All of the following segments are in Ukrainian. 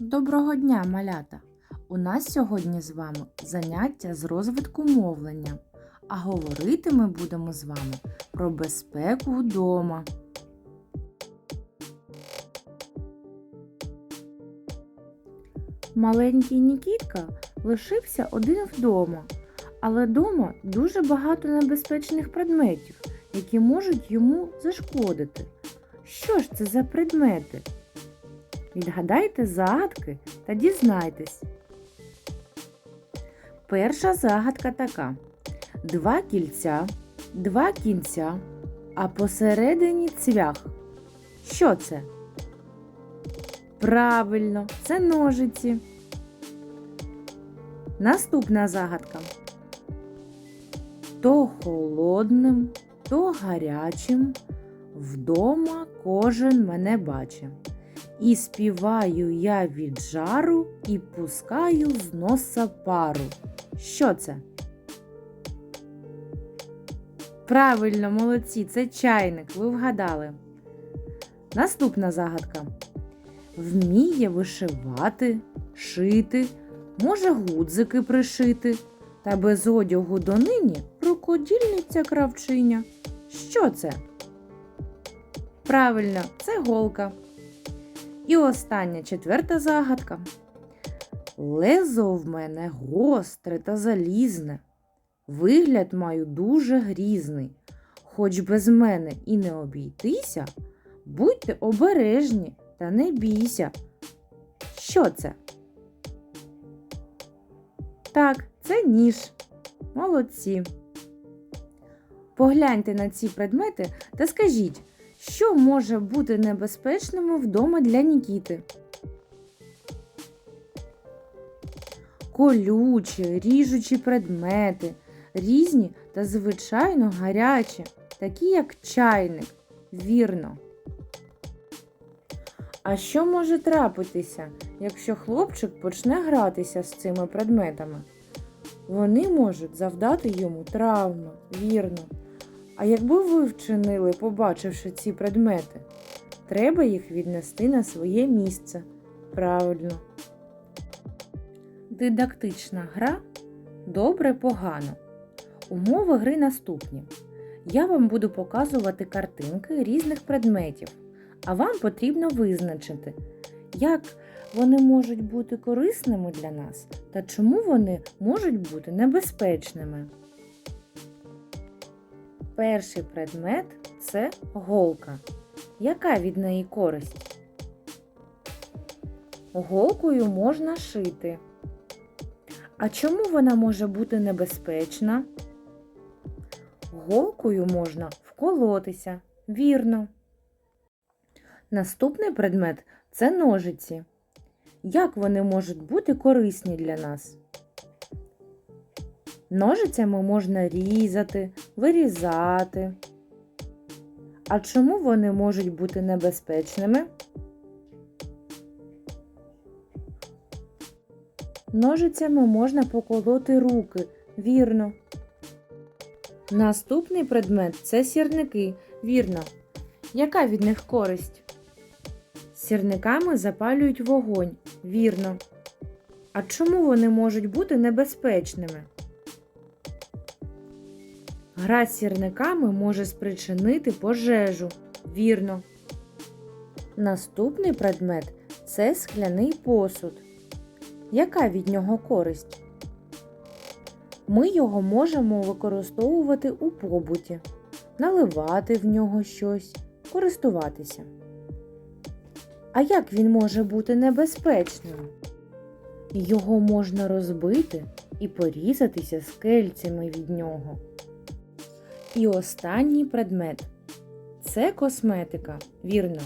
Доброго дня, малята! У нас сьогодні з вами заняття з розвитку мовлення, а говорити ми будемо з вами про безпеку вдома. Маленький Нікітка лишився один вдома, але вдома дуже багато небезпечних предметів, які можуть йому зашкодити. Що ж це за предмети? Відгадайте загадки та дізнайтесь. Перша загадка така: два кільця, два кінця, а посередині цвях. Що це? Правильно, це ножиці. Наступна загадка. То холодним, то гарячим, вдома кожен мене бачить. І співаю я від жару і пускаю з носа пару. Що це? Правильно, молодці, це чайник, ви вгадали. Наступна загадка. Вміє вишивати, шити, може гудзики пришити. Та без одягу донині рукодільниця кравчиня. Що це? Правильно, це голка. І остання четверта загадка. Лезо в мене гостре та залізне. Вигляд маю дуже грізний. Хоч без мене і не обійтися, будьте обережні та не бійся. Що це? Так, це ніж. Молодці. Погляньте на ці предмети та скажіть, що може бути небезпечним вдома для Нікіти? Колючі, ріжучі предмети, різні та звичайно гарячі, такі як чайник. Вірно. А що може трапитися, якщо хлопчик почне гратися з цими предметами? Вони можуть завдати йому травми, вірно. А якби ви вчинили, побачивши ці предмети, треба їх віднести на своє місце. Правильно. Дидактична гра добре погано. Умови гри наступні. Я вам буду показувати картинки різних предметів, а вам потрібно визначити, як вони можуть бути корисними для нас та чому вони можуть бути небезпечними. Перший предмет це голка. Яка від неї користь? Голкою можна шити. А чому вона може бути небезпечна? Голкою можна вколотися. Вірно. Наступний предмет це ножиці. Як вони можуть бути корисні для нас? Ножицями можна різати, вирізати. А чому вони можуть бути небезпечними? Ножицями можна поколоти руки, вірно. Наступний предмет це сірники, вірно. Яка від них користь? Сірниками запалюють вогонь, вірно. А чому вони можуть бути небезпечними? Гра з сірниками може спричинити пожежу. Вірно. Наступний предмет це скляний посуд. Яка від нього користь? Ми його можемо використовувати у побуті, наливати в нього щось, користуватися. А як він може бути небезпечним? Його можна розбити і порізатися скельцями від нього. І останній предмет це косметика, вірно.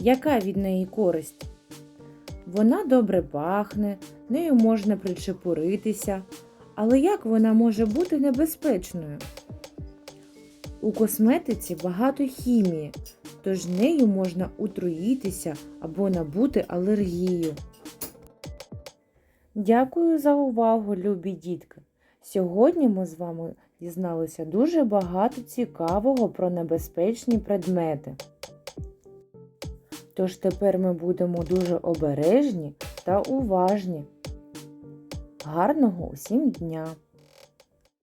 Яка від неї користь? Вона добре пахне, нею можна причепуритися, але як вона може бути небезпечною? У косметиці багато хімії, тож нею можна утруїтися або набути алергію. Дякую за увагу, любі дітки! Сьогодні ми з вами дізналися дуже багато цікавого про небезпечні предмети. Тож тепер ми будемо дуже обережні та уважні. Гарного усім дня!